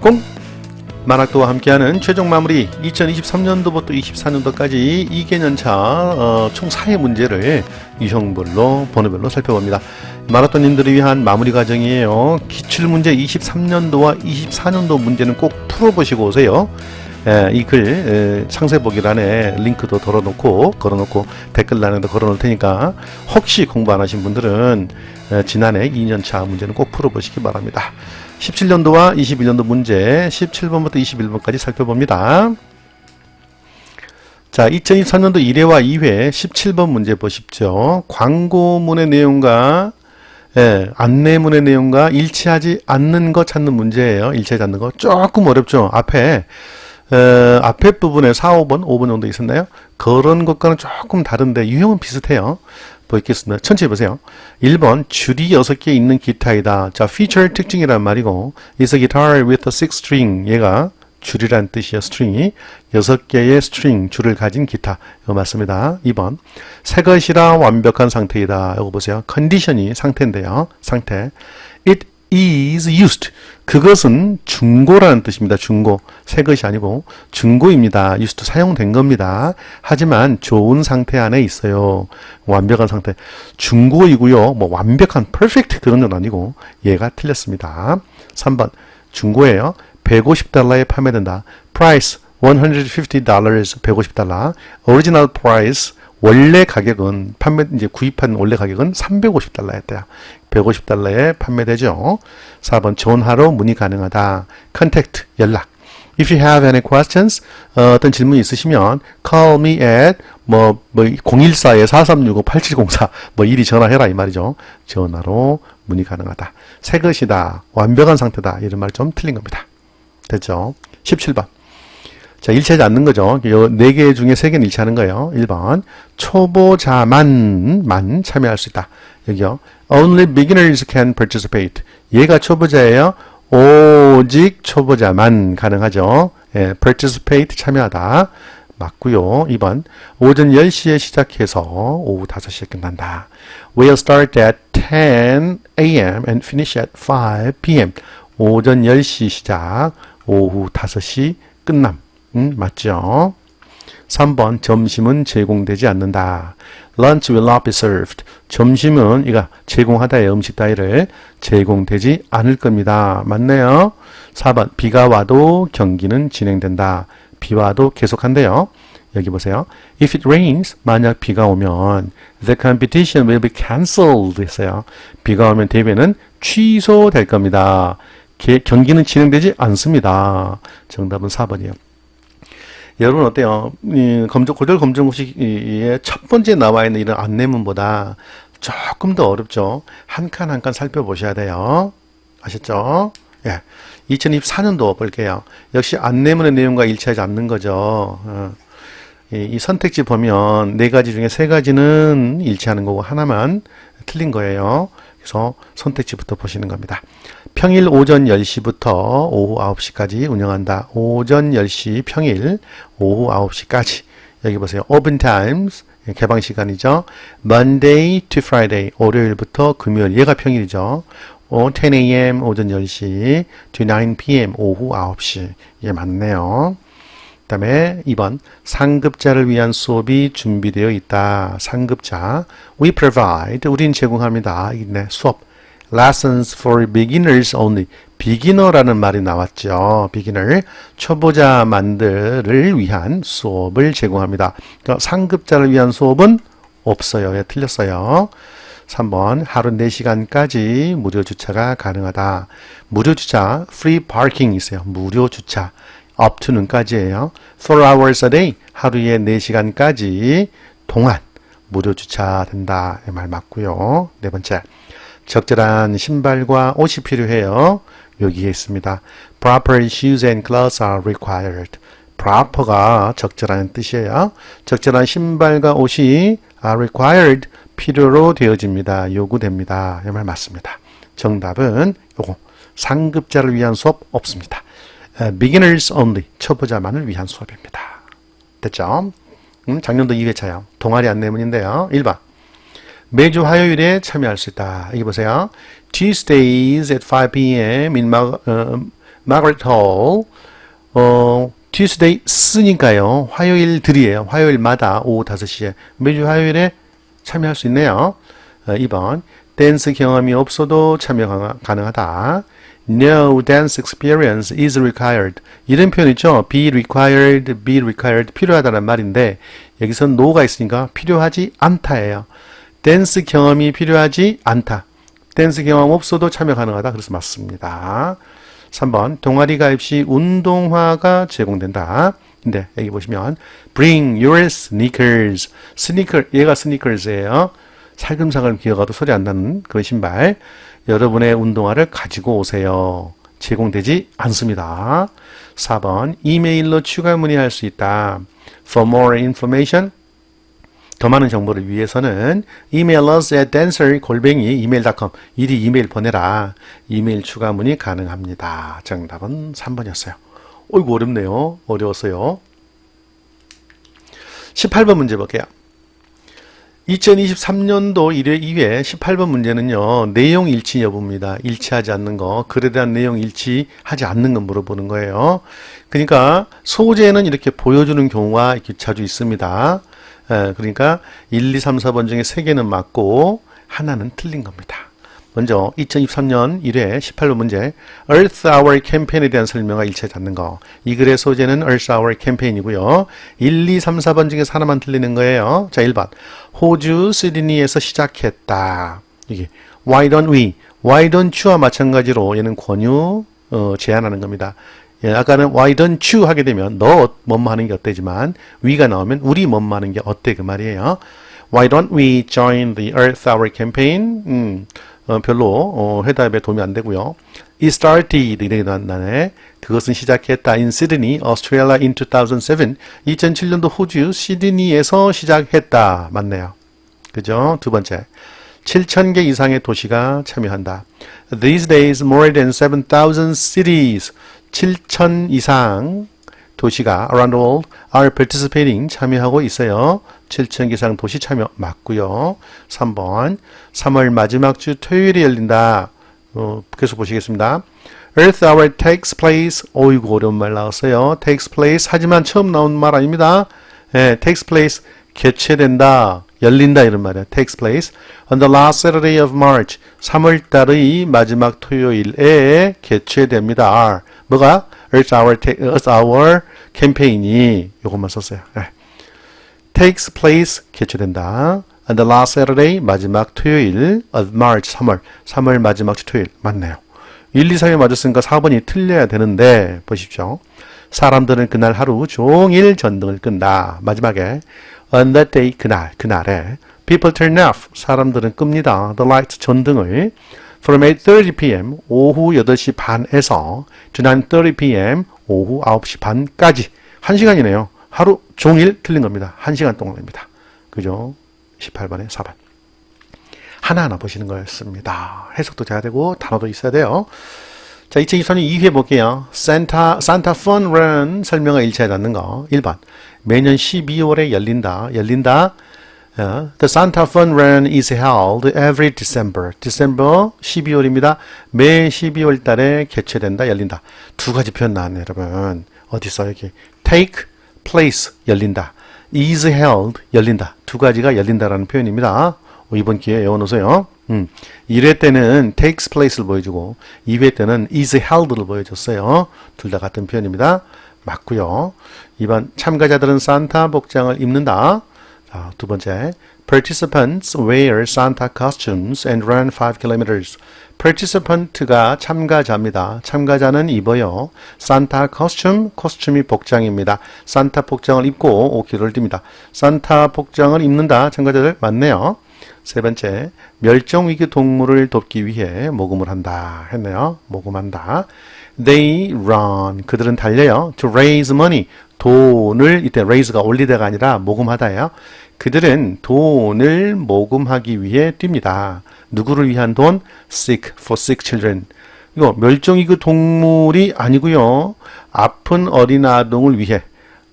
꽁! 만학도와 함께하는 최종 마무리 2023년도부터 24년도까지 2개년차 어, 총 4회 문제를 유형별로 번호별로 살펴봅니다. 마라톤님들을 위한 마무리 과정이에요. 기출문제 23년도와 24년도 문제는 꼭 풀어보시고 오세요. 예, 이글 상세 보기란에 링크도 걸어놓고 걸어놓고 댓글란에도 걸어놓을 테니까 혹시 공부 안 하신 분들은 에, 지난해 2년차 문제는 꼭 풀어보시기 바랍니다. 17년도와 21년도 문제 17번부터 21번까지 살펴봅니다. 자, 2023년도 1회와 2회 17번 문제 보십시오. 광고문의 내용과 예, 안내문의 내용과 일치하지 않는 거 찾는 문제예요. 일치하지 않는 거 조금 어렵죠. 앞에 어, 앞에 부분에 4, 5번, 5번 정도 있었나요? 그런 것과는 조금 다른데 유형은 비슷해요. 보겠습니다. 천천히 보세요. 1번 줄이 6개 있는 기타이다. 자, feature 특징이란 말이고 is a guitar with a six string. 얘가 줄이란 뜻이에요. string이 6개의 string, 줄을 가진 기타. 이거 맞습니다. 2번 새 것이라 완벽한 상태이다. 이거 보세요. 컨디션이 상태인데요. 상태. It is used. 그것은 중고라는 뜻입니다. 중고. 새 것이 아니고 중고입니다. used 사용된 겁니다. 하지만 좋은 상태 안에 있어요. 완벽한 상태. 중고이고요. 뭐 완벽한 perfect 그런 건 아니고 얘가 틀렸습니다. 3번 중고예요. 150달러에 판매된다. price $150 150달러. original price 원래 가격은 판매 이제 구입한 원래 가격은 350달러였대요. 150달러에 판매되죠. 4번 전화로 문의 가능하다. contact 연락. If you have any questions, 어, 떤 질문이 있으시면 call me at 뭐, 뭐 014에 4365-8704 뭐 이리 전화해라 이 말이죠. 전화로 문의 가능하다. 새 것이다. 완벽한 상태다. 이런 말 좀 틀린 겁니다. 됐죠? 17번. 자, 일치하지 않는 거죠. 네 개 중에 세 개는 일치하는 거예요. 1번. 초보자만, 만 참여할 수 있다. 여기요. Only beginners can participate. 얘가 초보자예요. 오직 초보자만 가능하죠. 예, participate 참여하다. 맞고요. 2번. 오전 10시에 시작해서 오후 5시에 끝난다. Will start at 10 a.m. and finish at 5 p.m. 오전 10시 시작, 오후 5시 끝남. 음, 맞죠? 3번 점심은 제공되지 않는다. Lunch will not be served. 점심은 이가 제공하다의 음식 따위를 제공되지 않을 겁니다. 맞네요. 4번 비가 와도 경기는 진행된다. 비 와도 계속한대요. 여기 보세요. If it rains, 만약 비가 오면 the competition will be cancelled 했어요. 비가 오면 대회는 취소될 겁니다. 개- 경기는 진행되지 않습니다. 정답은 4번이에요. 여러분 어때요? 이 검정 고별 검정고시의 첫 번째 나와 있는 이런 안내문보다 조금 더 어렵죠. 한 칸 한 칸 살펴보셔야 돼요. 아셨죠? 예. 2024년도 볼게요. 역시 안내문의 내용과 일치하지 않는 거죠. 어. 이, 이 선택지 보면 네 가지 중에 세 가지는 일치하는 거고 하나만 틀린 거예요. 그래서 선택지부터 보시는 겁니다. 평일 오전 10시부터 오후 9시까지 운영한다. 오전 10시 평일 오후 9시까지. 여기 보세요. open times 개방 시간이죠. Monday to Friday 월요일부터 금요일 얘가 평일이죠. 어, 10 a.m. 오전 10시 to 9 p.m. 오후 9시. 이게 맞네요. 그 다음에 2번 상급자를 위한 수업이 준비되어 있다. 상급자 we provide 우린 제공합니다. 있네 수업 lessons for beginners only 비기너라는 말이 나왔죠. 비기너 초보자만들을 위한 수업을 제공합니다. 그러니까 상급자를 위한 수업은 없어요. 예, 틀렸어요. 3번 하루 4시간까지 무료 주차가 가능하다. 무료 주차 free parking 있어요. 무료 주차 up to는까지예요. 4 hours a day 하루에 4시간까지 동안 무료 주차된다. 이 말 맞고요. 네 번째 적절한 신발과 옷이 필요해요. 여기에 있습니다. Proper shoes and clothes are required. proper가 적절한 뜻이에요. 적절한 신발과 옷이 are required 필요로 되어집니다. 요구됩니다. 이 말 맞습니다. 정답은 요거 상급자를 위한 수업 없습니다. 에, beginners only 초보자만을 위한 수업입니다. 됐죠? 음, 작년도 2회차요. 동아리 안내문인데요. 1번 매주 화요일에 참여할 수 있다. 여기 보세요. Tuesdays at 5 p.m. in Mag, 어, Margaret Hall. 어, Tuesday 쓰니까요. 화요일들이에요. 화요일마다 오후 5시에 매주 화요일에 참여할 수 있네요. 어, 2번 댄스 경험이 없어도 참여 가- 가능하다. No dance experience is required. 이런 표현 있죠. be required, be required 필요하다는 말인데 여기서 no가 있으니까 필요하지 않다예요. 댄스 경험이 필요하지 않다. 댄스 경험 없어도 참여 가능하다. 그래서 맞습니다. 3번 동아리 가입 시 운동화가 제공된다. 근데 여기 보시면 bring your sneakers. 스니커 얘가 스니커즈예요. 살금살금 기어가도 소리 안 나는 그런 신발. 여러분의 운동화를 가지고 오세요. 제공되지 않습니다. 4번 이메일로 추가 문의할 수 있다. For more information 더 많은 정보를 위해서는 email us at dancer 골뱅이 email.com 이리 이메일 보내라. 이메일 추가 문의 가능합니다. 정답은 3번이었어요. 어이구 어렵네요. 어려웠어요. 18번 문제 볼게요. 2023년도 1회 2회 18번 문제는요. 내용 일치 여부입니다. 일치하지 않는 거, 글에 대한 내용 일치하지 않는 거 물어보는 거예요. 그러니까 소재는 이렇게 보여주는 경우가 자주 있습니다. 에, 그러니까 1, 2, 3, 4번 중에 3개는 맞고 하나는 틀린 겁니다. 먼저 2023년 1회 18번 문제 Earth Hour 캠페인에 대한 설명과 일치하지 않는 거. 이 글의 소재는 Earth Hour 캠페인이고요. 1, 2, 3, 4번 중에서 하나만 틀리는 거예요. 자, 1번. 호주 시드니에서 시작했다. 이게 Why don't we? Why don't you와 마찬가지로 얘는 권유 어, 제안하는 겁니다. 예, 아까는 why don't you 하게 되면 너 뭐뭐 하는 게 어때지만 we가 나오면 우리 뭐뭐 하는 게 어때 그 말이에요. Why don't we join the Earth Hour campaign? 음, 어, 별로 어, 해답에 도움이 안 되고요. It started 이렇게 나네. 그것은 시작했다. In Sydney, Australia in 2007. 2007년도 호주 시드니에서 시작했다. 맞네요. 그죠? 두 번째. 7,000개 이상의 도시가 참여한다. These days, more than 7,000 cities, 7,000 이상 도시가 around the world are participating, 참여하고 있어요. 7,000개 이상 도시 참여 맞고요. 3번, 3월 마지막 주 토요일에 열린다. 어, 계속 보시겠습니다. Earth Hour takes place. 어이구, 어려운 말 나왔어요. takes place. 하지만 처음 나온 말 아닙니다. 예, takes place. 개최된다. 열린다 이런 말이야. takes place on the last Saturday of March. 3월 달의 마지막 토요일에 개최됩니다. 뭐가? Earth Hour, ta- Earth Hour 캠페인이 요것만 썼어요. 예. takes place 개최된다. on the last Saturday 마지막 토요일 of March 3월 3월 마지막 주 토요일 맞네요. 1, 2, 3이 맞았으니까 4번이 틀려야 되는데 보십시오. 사람들은 그날 하루 종일 전등을 끈다. 마지막에 on that day 그날 그날에 people turn off 사람들은 끕니다. the light 전등을 from 8:30 p.m. 오후 8시 반에서 to 9:30 p.m. 오후 9시 반까지 한 시간이네요. 하루 종일 틀린 겁니다. 한 시간 동안입니다. 그죠? 18번에 4번. 하나하나 보시는 거였습니다. 해석도 돼야 되고 단어도 있어야 돼요. 자, 2023년 2회 볼게요. 산타, 산타 펀 런 설명과 일치하지 않는 거. 1번. 매년 12월에 열린다. 열린다. 어, The Santa Fun Run is held every December. December 12월입니다. 매 12월 달에 개최된다. 열린다. 두 가지 표현 나왔네, 여러분. 어디 있어, 여기. Take place. 열린다. is held. 열린다. 두 가지가 열린다라는 표현입니다. 어, 이번 기회에 외워놓으세요. 음. 1회 때는 takes place를 보여주고 2회 때는 is held를 보여줬어요. 둘 다 같은 표현입니다. 맞고요. 2번 참가자들은 산타 복장을 입는다. 자, 두 번째 participants wear Santa costumes and run 5 kilometers. participant가 참가자입니다. 참가자는 입어요. 산타 코스튬, 코스튬이 복장입니다. 산타 복장을 입고 5km를 뜁니다. 산타 복장을 입는다. 참가자들 맞네요. 세 번째, 멸종위기 동물을 돕기 위해 모금을 한다. 했네요. 모금한다. They run. 그들은 달려요. To raise money. 돈을, 이때 raise가 올리다가 아니라 모금하다예요. 그들은 돈을 모금하기 위해 뜁니다. 누구를 위한 돈? Sick for sick children. 이거 멸종위기 동물이 아니고요. 아픈 어린 아동을 위해.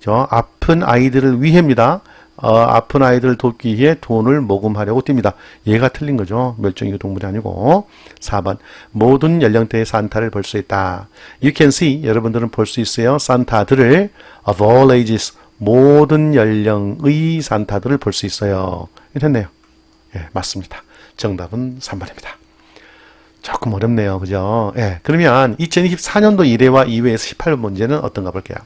저 아픈 아이들을 위해입니다. 어, 아픈 아이들 돕기 위해 돈을 모금하려고 뜁니다. 얘가 틀린 거죠. 멸종위기 동물이 아니고. 4번 모든 연령대의 산타를 볼 수 있다. You can see 여러분들은 볼 수 있어요. 산타들을 of all ages 모든 연령의 산타들을 볼 수 있어요. 됐네요. 예, 맞습니다. 정답은 3번입니다. 조금 어렵네요. 그죠? 예. 그러면 2024년도 1회와 2회에서 18번 문제는 어떤가 볼게요.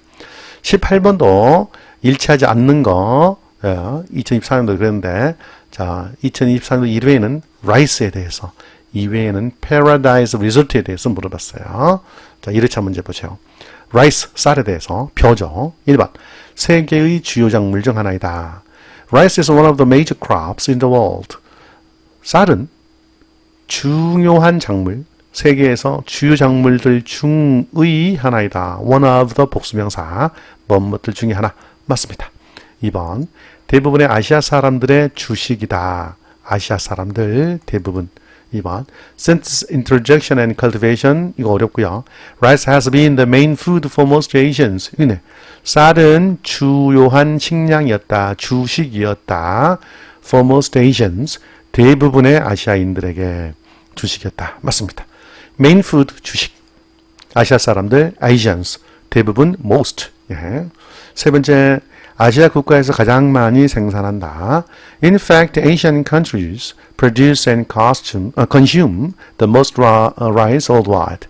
18번도 일치하지 않는 거, 예, 2024년도 그랬는데, 자, 2024년도 1회에는 라이스에 대해서, 2회에는 패러다이스 리조트에 대해서 물어봤어요. 자, 1회차 문제 보세요. 라이스, 쌀에 대해서, 표죠. 1번. 세계의 주요 작물 중 하나이다. Rice is one of the major crops in the world. 쌀은 중요한 작물, 세계에서 주요 작물들 중의 하나이다. One of the 복수명사, 뭐뭇들 중에 하나. 맞습니다. 2번. 대부분의 아시아 사람들의 주식이다. 아시아 사람들 대부분. 2번. Since introduction and cultivation, 이거 어렵고요. Rice has been the main food for most Asians. 이네. 쌀은 주요한 식량이었다. 주식이었다. For most Asians. 대부분의 아시아인들에게 주식이었다. 맞습니다. Main food 주식. 아시아 사람들 Asians. 대부분 most. 예. 세 번째 아시아 국가에서 가장 많이 생산한다. In fact, Asian countries produce and costume, uh, consume the most uh, rice worldwide.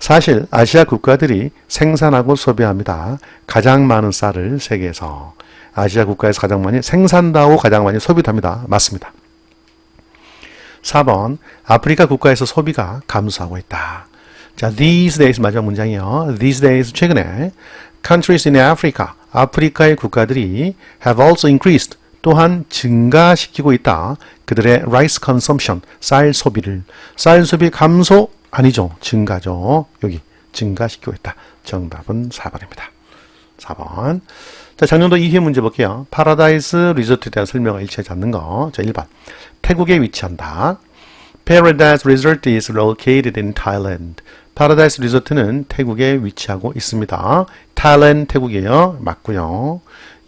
사실 아시아 국가들이 생산하고 소비합니다. 가장 많은 쌀을 세계에서 아시아 국가에서 가장 많이 생산하고 가장 많이 소비도 합니다. 맞습니다. 4번 아프리카 국가에서 소비가 감소하고 있다. 자, these days 마지막 문장이요. These days 최근에 countries in Africa 아프리카의 국가들이 have also increased 또한 증가시키고 있다. 그들의 rice consumption 쌀 소비를 쌀 소비 감소 아니죠. 증가죠. 여기 증가시키고 있다. 정답은 4번입니다. 4번. 자, 작년도 2회 문제 볼게요. 파라다이스 리조트에 대한 설명을 일치하지 않는 거. 자, 1번. 태국에 위치한다. Paradise Resort is located in Thailand. 파라다이스 리조트는 태국에 위치하고 있습니다. Thailand 태국이에요. 맞고요.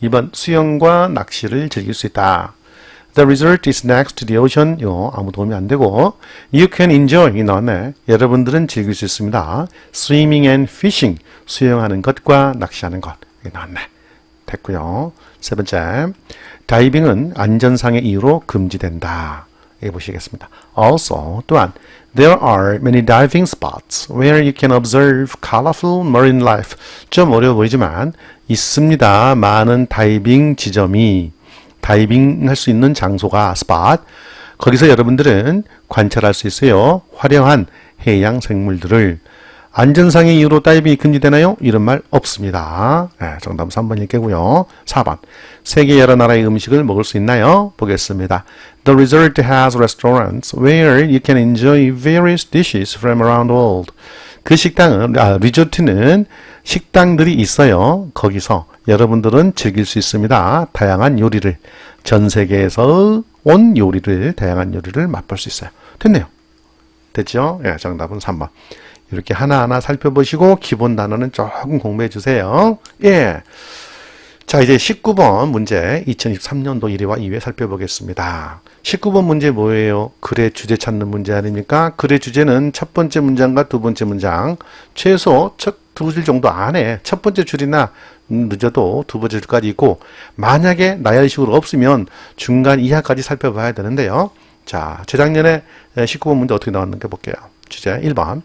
2번 수영과 낚시를 즐길 수 있다. The resort is next to the ocean. 이거 아무 도움이 안 되고 You can enjoy 이 나왔네. 여러분들은 즐길 수 있습니다. Swimming and fishing. 수영하는 것과 낚시하는 것. 이 나왔네. 됐고요. 세 번째. 다이빙은 안전상의 이유로 금지된다. 여기 보시겠습니다. Also, 또한 There are many diving spots where you can observe colorful marine life. 좀 어려워 보이지만 있습니다. 많은 다이빙 지점이 다이빙 할 수 있는 장소가 스팟. 거기서 여러분들은 관찰할 수 있어요. 화려한 해양 생물들을 안전상의 이유로 다이빙이 금지되나요? 이런 말 없습니다. 네, 정답 3번일 게고요. 4번. 세계 여러 나라의 음식을 먹을 수 있나요? 보겠습니다. The resort has restaurants where you can enjoy various dishes from around the world. 그 식당은 아, 리조트는 식당들이 있어요. 거기서 여러분들은 즐길 수 있습니다. 다양한 요리를 전 세계에서 온 요리를 다양한 요리를 맛볼 수 있어요. 됐네요. 됐죠? 예, 정답은 3번. 이렇게 하나하나 살펴보시고 기본 단어는 조금 공부해 주세요. 예. 자, 이제 19번 문제 2023년도 1회와 2회 살펴보겠습니다. 19번 문제 뭐예요? 글의 주제 찾는 문제 아닙니까? 글의 주제는 첫 번째 문장과 두 번째 문장 최소 첫 두 줄 정도 안에 첫 번째 줄이나 늦어도 두 번째 줄까지 있고 만약에 나열식으로 없으면 중간 이하까지 살펴봐야 되는데요. 자, 재작년에 19번 문제 어떻게 나왔는가 볼게요. 주제 1번.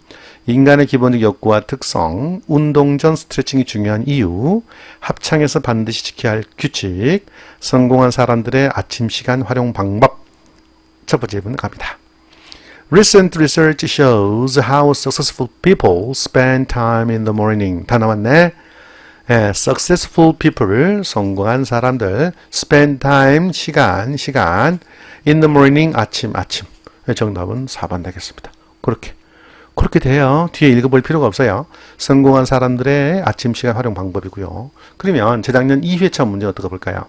인간의 기본적 욕구와 특성, 운동 전 스트레칭이 중요한 이유, 합창에서 반드시 지켜야 할 규칙, 성공한 사람들의 아침 시간 활용 방법. 첫 번째 분 갑니다. Recent research shows how successful people spend time in the morning. 다 나왔네. 예, successful people, 성공한 사람들, spend time, 시간, 시간, in the morning, 아침, 아침. 예, 정답은 4번 되겠습니다. 그렇게. 그렇게 돼요. 뒤에 읽어볼 필요가 없어요. 성공한 사람들의 아침 시간 활용 방법이고요. 그러면 재작년 2회차 문제 어떻게 볼까요?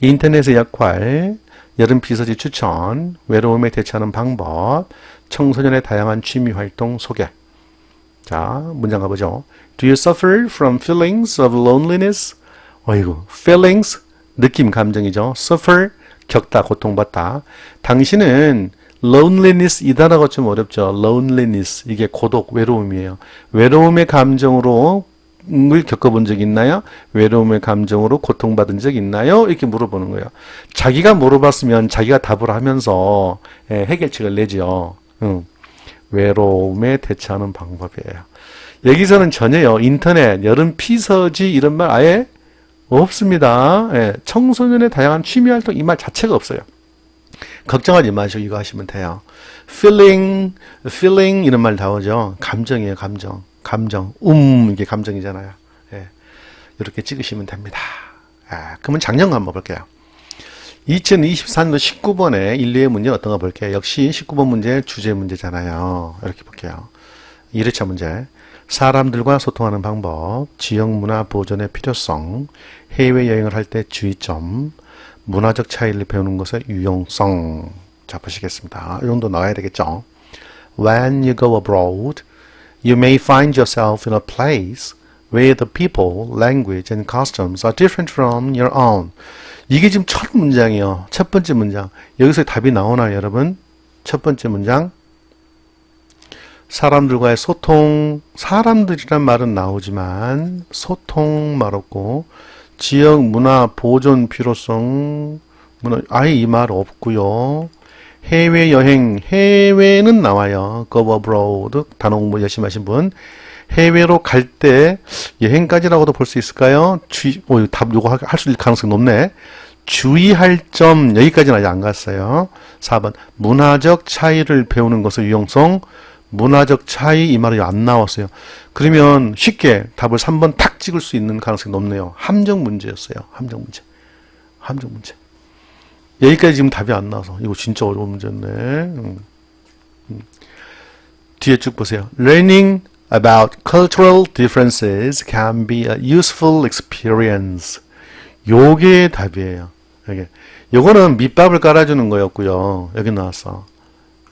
인터넷의 역할, 여름 비서지 추천, 외로움에 대처하는 방법, 청소년의 다양한 취미 활동 소개. 자, 문장 가보죠. Do you suffer from feelings of loneliness? 어이구, feelings, 느낌, 감정이죠. suffer, 겪다, 고통받다. 당신은 loneliness 이 단어가 좀 어렵죠. loneliness 이게 고독, 외로움이에요. 외로움의 감정으로 을 겪어본 적 있나요? 외로움의 감정으로 고통받은 적 있나요? 이렇게 물어보는 거예요. 자기가 물어봤으면 자기가 답을 하면서 예, 해결책을 내죠. 응. 외로움에 대처하는 방법이에요. 여기서는 전혀요. 인터넷, 여름 피서지 이런 말 아예 없습니다. 예, 청소년의 다양한 취미 활동 이 말 자체가 없어요. 걱정하지 마시고 이거 하시면 돼요. feeling, feeling 이런 말 나오죠. 감정이에요, 감정. 감정. 음, 이게 감정이잖아요. 예, 이렇게 찍으시면 됩니다. 아, 그러면 작년 거 한번 볼게요. 2024년도 19번에 인류의 문제 어떤 거 볼게요. 역시 19번 문제 주제 문제잖아요. 이렇게 볼게요. 1회차 문제. 사람들과 소통하는 방법, 지역 문화 보존의 필요성, 해외 여행을 할 때 주의점, 문화적 차이를 배우는 것의 유용성. 자, 보시겠습니다. 이 정도 나와야 되겠죠. When you go abroad, you may find yourself in a place where the people, language, and customs are different from your own. 이게 지금 첫 문장이요. 첫 번째 문장. 여기서 답이 나오나요, 여러분? 첫 번째 문장. 사람들과의 소통, 사람들이란 말은 나오지만 소통 말 없고 지역 문화 보존 필요성 문화 아예 이 말 없고요. 해외 여행 해외는 나와요. abroad 단어 공부 열심히 하신 분 해외로 갈 때 여행까지라고도 볼 수 있을까요? 주의, 오, 답 요거 할 수 있을 가능성이 높네. 주의할 점 여기까지는 아직 안 갔어요. 4번 문화적 차이를 배우는 것의 유용성 문화적 차이 이 말이 안 나왔어요. 그러면 쉽게 답을 3번 탁 찍을 수 있는 가능성이 높네요. 함정 문제였어요. 함정 문제. 함정 문제. 여기까지 지금 답이 안 나와서 이거 진짜 어려운 문제였네. 음. 음. 뒤에 쭉 보세요. Learning about cultural differences can be a useful experience. 요게 답이에요. 여기. 요거는 밑밥을 깔아주는 거였고요. 여기 나왔어.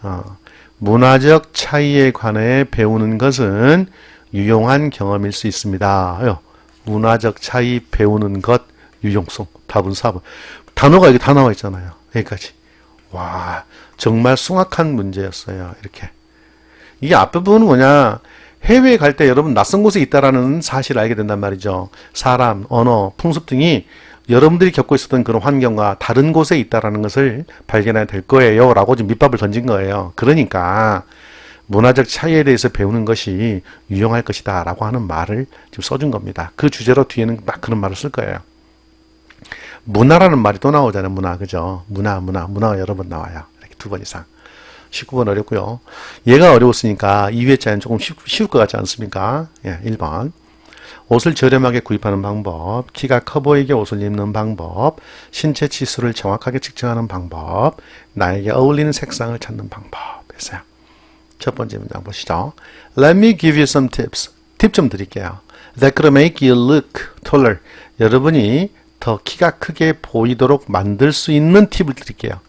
어. 문화적 차이에 관해 배우는 것은 유용한 경험일 수 있습니다. 문화적 차이 배우는 것 유용성 답은 4번. 단어가 여기 다 나와 있잖아요. 여기까지. 와 정말 숭악한 문제였어요. 이렇게. 이게 앞부분은 뭐냐 해외에 갈 때 여러분 낯선 곳에 있다라는 사실을 알게 된단 말이죠. 사람, 언어, 풍습 등이 여러분들이 겪고 있었던 그런 환경과 다른 곳에 있다라는 것을 발견해야 될 거예요. 라고 지금 밑밥을 던진 거예요. 그러니까 문화적 차이에 대해서 배우는 것이 유용할 것이다. 라고 하는 말을 지금 써준 겁니다. 그 주제로 뒤에는 막 그런 말을 쓸 거예요. 문화라는 말이 또 나오잖아요. 문화. 그죠? 문화, 문화, 문화가 여러 번 나와요. 이렇게 두 번 이상. 19번 어렵고요. 얘가 어려웠으니까 2회차는 조금 쉬, 쉬울 것 같지 않습니까? 예, 1번. 옷을 저렴하게 구입하는 방법, 키가 커 보이게 옷을 입는 방법, 신체 치수를 정확하게 측정하는 방법, 나에게 어울리는 색상을 찾는 방법. 했어요. 첫 번째 문장 보시죠. Let me give you some tips. 팁 좀 드릴게요. That could make you look taller. 여러분이 더 키가 크게 보이도록 만들 수 있는 팁을 드릴게요.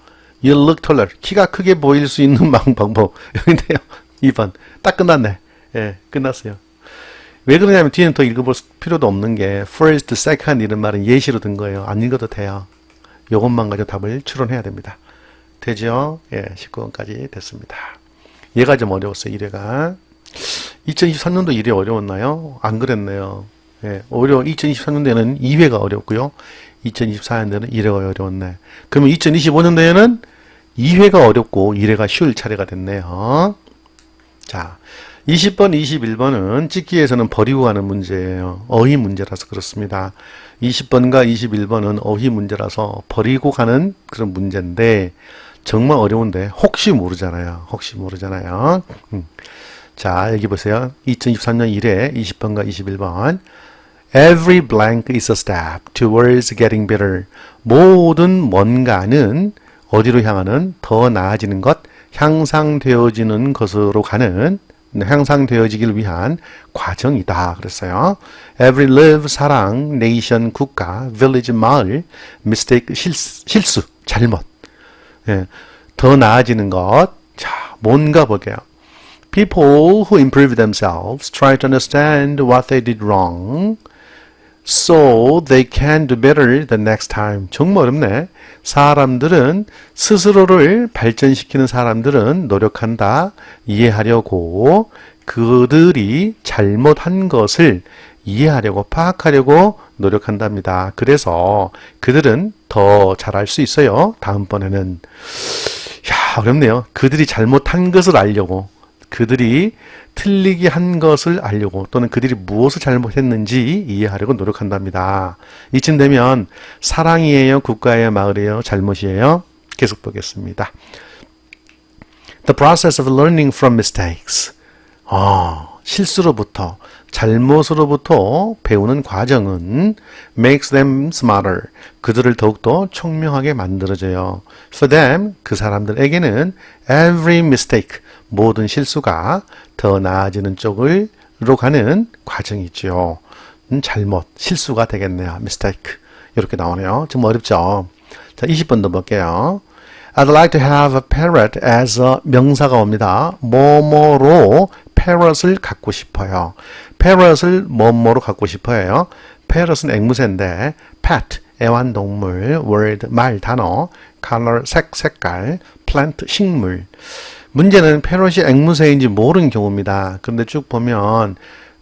You look taller. 키가 크게 보일 수 있는 방법. 여기인데요. 2번. 딱 끝났네. 예, 끝났어요. 왜 그러냐면 뒤에는 더 읽어볼 필요도 없는 게 first, second 이런 말은 예시로 든 거예요. 안 읽어도 돼요. 요것만 가지고 답을 추론해야 됩니다. 되죠? 예, 19번까지 됐습니다. 얘가 좀 어려웠어요. 1회가. 2023년도 1회 어려웠나요? 안 그랬네요. 예, 오히려 2023년도에는 2회가 어렵고요. 2024년도에는 1회가 어려웠네. 그러면 2025년도에는 2회가 어렵고 1회가 쉬울 차례가 됐네요. 자, 20번, 21번은 찍기에서는 버리고 가는 문제예요. 어휘 문제라서 그렇습니다. 20번과 21번은 어휘 문제라서 버리고 가는 그런 문제인데 정말 어려운데 혹시 모르잖아요. 혹시 모르잖아요. 음. 자, 여기 보세요. 2023년 1회 20번과 21번. Every blank is a step towards getting better. 모든 뭔가는 어디로 향하는 더 나아지는 것, 향상되어지는 것으로 가는 향상되어지길 위한 과정이다. 그랬어요. Every live 사랑, nation 국가, village 마을, mistake 실수, 실수 잘못. 예, 더 나아지는 것. 자, 뭔가 보게요. People who improve themselves try to understand what they did wrong. So they can do better the next time. 정말 어렵네. 사람들은 스스로를 발전시키는 사람들은 노력한다. 이해하려고 그들이 잘못한 것을 이해하려고 파악하려고 노력한답니다. 그래서 그들은 더 잘할 수 있어요. 다음번에는 야 어렵네요. 그들이 잘못한 것을 알려고 그들이 틀리게 한 것을 알려고 또는 그들이 무엇을 잘못했는지 이해하려고 노력한답니다. 이쯤 되면 사랑이에요, 국가예요, 마을이에요, 잘못이에요. 계속 보겠습니다. The process of learning from mistakes. 아, 실수로부터 잘못으로부터 배우는 과정은 makes them smarter. 그들을 더욱더 총명하게 만들어져요. For them, 그 사람들에게는 every mistake, 모든 실수가 더 나아지는 쪽으로 가는 과정이죠. 음, 잘못, 실수가 되겠네요. mistake. 이렇게 나오네요. 좀 어렵죠? 자, 20번 더 볼게요. I'd like to have a parrot as a 명사가 옵니다. 뭐뭐로 parrot을 갖고 싶어요. Parrot을 뭐뭐로 갖고 싶어요. parrot은 앵무새인데 pet 애완동물, word 말 단어, color 색 색깔, plant 식물. 문제는 parrot이 앵무새인지 모르는 경우입니다. 그런데 쭉 보면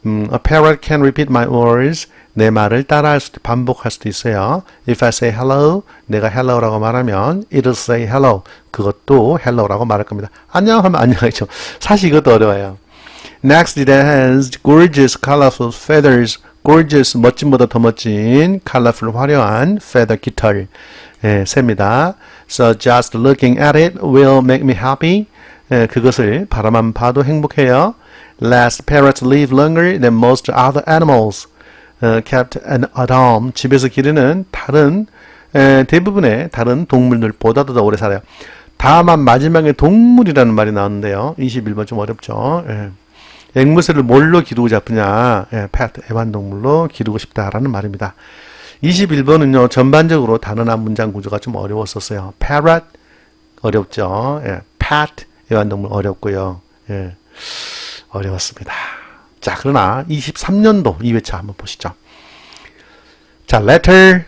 음, a parrot can repeat my words. 내 말을 따라할 수도 반복할 수도 있어요. If I say hello, 내가 hello라고 말하면 it'll say hello. 그것도 hello라고 말할 겁니다. 안녕 하면 안녕하죠. 사실 이것도 어려워요. Next, it has gorgeous, colorful feathers. gorgeous, 멋진보다 더 멋진, colorful, 화려한 feather 깃털. 예, 셉니다. So just looking at it will make me happy. 예, 그것을 바라만 봐도 행복해요. Last, parrots live longer than most other animals. 어, kept and at home. 집에서 기르는 다른 에, 대부분의 다른 동물들보다도 더 오래 살아요. 다만 마지막에 동물이라는 말이 나오는데요. 21번 좀 어렵죠. 예. 앵무새를 뭘로 기르고 싶으냐? 예, pet, 애완동물로 기르고 싶다라는 말입니다. 21번은요, 전반적으로 단어나 문장 구조가 좀 어려웠었어요. parrot, 어렵죠. 예, pet, 애완동물 어렵고요. 예, 어려웠습니다. 자, 그러나 23년도 2회차 한번 보시죠. 자, letter,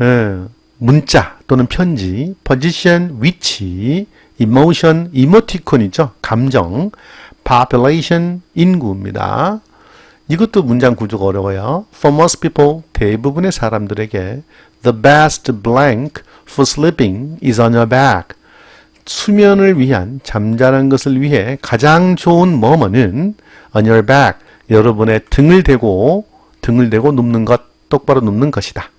예, 문자 또는 편지, position, 위치, emotion, 이모티콘이죠. 감정, population, 인구입니다. 이것도 문장 구조가 어려워요. For most people, 대부분의 사람들에게 the best blank for sleeping is on your back. 수면을 위한 잠자는 것을 위해 가장 좋은 뭐뭐는 on your back. 여러분의 등을 대고 등을 대고 눕는 것 똑바로 눕는 것이다.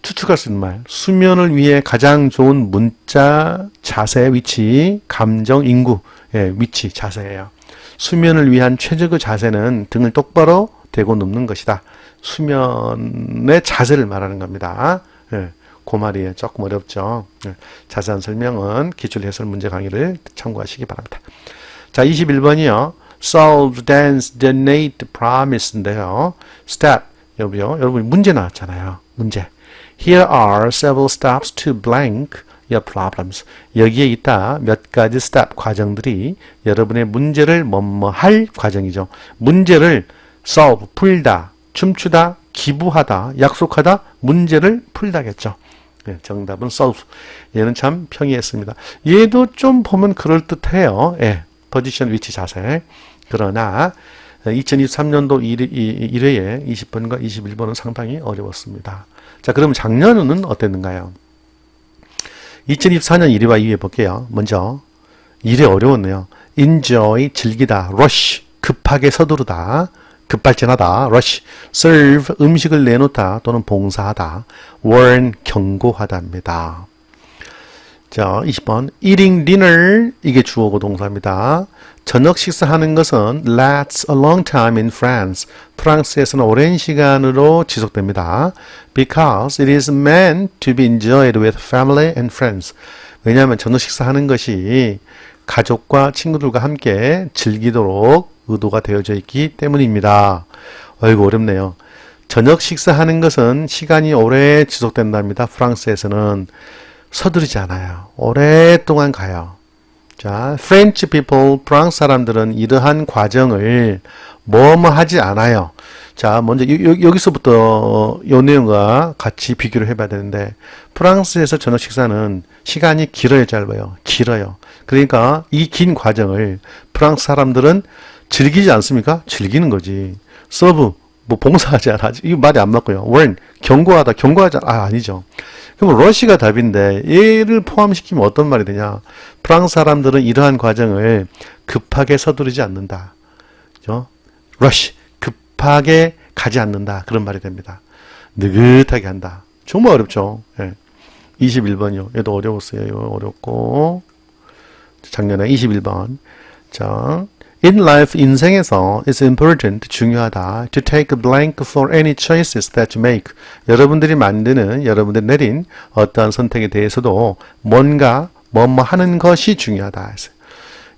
추측할 수 있는 말. 수면을 위해 가장 좋은 문자, 자세, 위치, 감정, 인구, 예, 위치, 자세예요. 수면을 위한 최적의 자세는 등을 똑바로 대고 눕는 것이다. 수면의 자세를 말하는 겁니다. 예, 그 말이 조금 어렵죠. 예, 자세한 설명은 기출 해설 문제 강의를 참고하시기 바랍니다. 자, 21번이요. solve, dance, donate, promise인데요. step. 여러분 문제 나왔잖아요. 문제. Here are several steps to blank your problems. 여기에 있다 몇 가지 step 과정들이 여러분의 문제를 뭐뭐 할 과정이죠. 문제를 solve 풀다, 춤추다, 기부하다, 약속하다, 문제를 풀다겠죠. 네, 정답은 solve. 얘는 참 평이했습니다. 얘도 좀 보면 그럴듯해요. 예, 포지션 위치 자세. 그러나 2023년도 1회 에 20번과 21번은 상당히 어려웠습니다. 자, 그럼 작년은 어땠는가요? 2024년 1위와 2위 볼게요. 먼저 1위 어려웠네요. enjoy 즐기다, rush 급하게 서두르다, 급발진하다, rush serve 음식을 내놓다 또는 봉사하다, warn 경고하다입니다. 자, 20번 eating dinner 이게 주어고 동사입니다. 저녁 식사하는 것은 lasts a long time in France. 프랑스에서는 오랜 시간으로 지속됩니다. Because it is meant to be enjoyed with family and friends. 왜냐하면 저녁 식사하는 것이 가족과 친구들과 함께 즐기도록 의도가 되어져 있기 때문입니다. 어이구 어렵네요. 저녁 식사하는 것은 시간이 오래 지속된답니다. 프랑스에서는 서두르지 않아요. 오랫동안 가요. 자, French people, 프랑스 사람들은 이러한 과정을 뭐뭐 하지 않아요. 자, 먼저 여, 여기서부터 요 내용과 같이 비교를 해봐야 되는데 프랑스에서 저녁 식사는 시간이 길어요, 짧아요? 길어요. 그러니까 이 긴 과정을 프랑스 사람들은 즐기지 않습니까? 즐기는 거지. 서브 뭐 봉사하지 않아. 이거 말이 안 맞고요. warn 경고하다, 경고하지 않아. 아, 아니죠. 그럼 러시가 답인데 얘를 포함시키면 어떤 말이 되냐? 프랑스 사람들은 이러한 과정을 급하게 서두르지 않는다. 그죠? rush 급하게 가지 않는다. 그런 말이 됩니다. 느긋하게 한다. 정말 어렵죠. 예. 21번이요. 얘도 어려웠어요. 어렵고. 작년에 21번. 자, in life 인생에서 it's important 중요하다 to take a blank for any choices that you make. 여러분들이 만드는 여러분들이 내린 어떠한 선택에 대해서도 뭔가 뭐뭐 하는 것이 중요하다.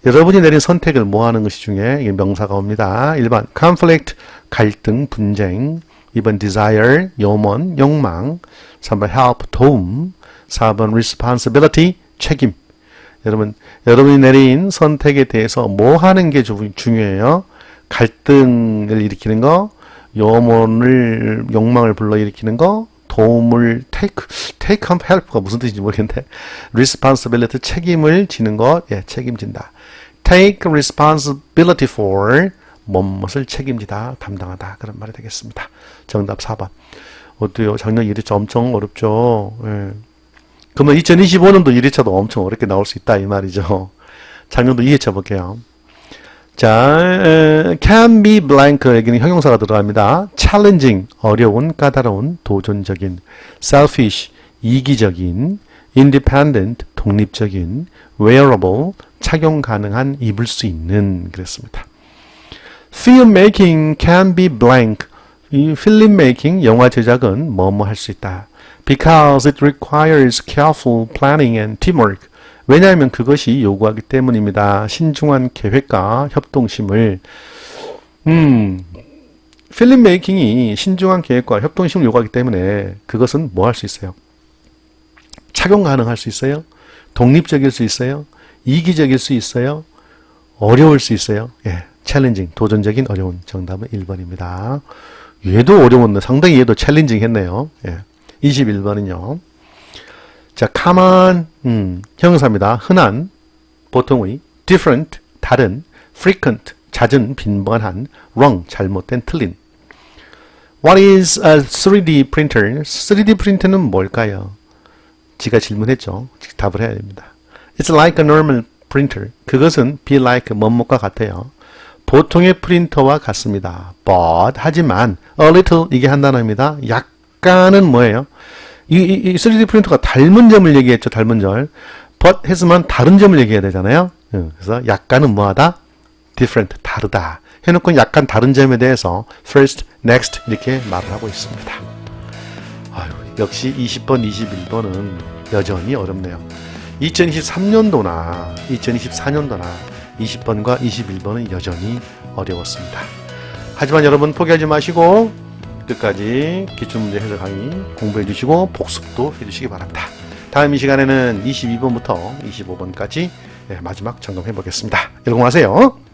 여러분이 내린 선택을 뭐 하는 것이? 이게 명사가 옵니다. 1번 conflict 갈등, 분쟁 2번 desire 염원, 욕망 3번 help 도움 4번 responsibility 책임 여러분, 여러분이 내린 선택에 대해서 뭐 하는 게 주- 중요해요? 갈등을 일으키는 거, 염원을, 욕망을 불러일으키는 거, 도움을 take, take up help가 무슨 뜻인지 모르겠는데, responsibility 책임을 지는 것, 예, 책임진다. take responsibility for 뭐뭇을 책임지다, 담당하다. 그런 말이 되겠습니다. 정답 4번. 어때요? 작년 1회차 엄청 어렵죠? 예. 그러면 2025년도 1회차도 엄청 어렵게 나올 수 있다 이 말이죠. 작년도 2회차 볼게요. 자, 에, can be blank에게는 형용사가 들어갑니다. challenging, 어려운, 까다로운, 도전적인, selfish, 이기적인, independent, 독립적인, wearable, 착용 가능한, 입을 수 있는 그랬습니다. film making can be blank. 이 필름 메이킹, 영화 제작은 뭐뭐 할 수 있다. Because it requires careful planning and teamwork. 왜냐하면 그것이 요구하기 때문입니다. 신중한 계획과 협동심을. 음, 필름 메이킹이 신중한 계획과 협동심을 요구하기 때문에 그것은 뭐 할 수 있어요? 착용 가능할 수 있어요? 독립적일 수 있어요? 이기적일 수 있어요? 어려울 수 있어요? 예, 챌린징, 도전적인 어려운 정답은 1번입니다. 얘도 어려웠네. 상당히 얘도 챌린징 했네요. 예. 21번은요. 자, common, 음, 형용사입니다. 흔한, 보통의, different, 다른, frequent, 잦은, 빈번한, wrong, 잘못된, 틀린. What is a 3D printer? 3D 프린터는 뭘까요? 지가 질문했죠. 답을 해야 됩니다. It's like a normal printer. 그것은 be like 뭐뭐과 같아요. 보통의 프린터와 같습니다. But 하지만 a little 이게 한 단어입니다. 약간은 뭐예요? 이, 이, 이 3D 프린터가 닮은 점을 얘기했죠. 닮은 점. But 했으면 다른 점을 얘기해야 되잖아요. 예, 그래서 약간은 뭐하다? different 다르다. 해놓고 약간 다른 점에 대해서 first, next 이렇게 말을 하고 있습니다. 아유, 역시 20번, 21번은 여전히 어렵네요. 2023년도나 2024년도나 20번과 21번은 여전히 어려웠습니다. 하지만 여러분 포기하지 마시고 끝까지 기출문제 해설 강의 공부해 주시고 복습도 해 주시기 바랍니다. 다음 이 시간에는 22번부터 25번까지 예, 마지막 점검해 보겠습니다. 여러분 하세요.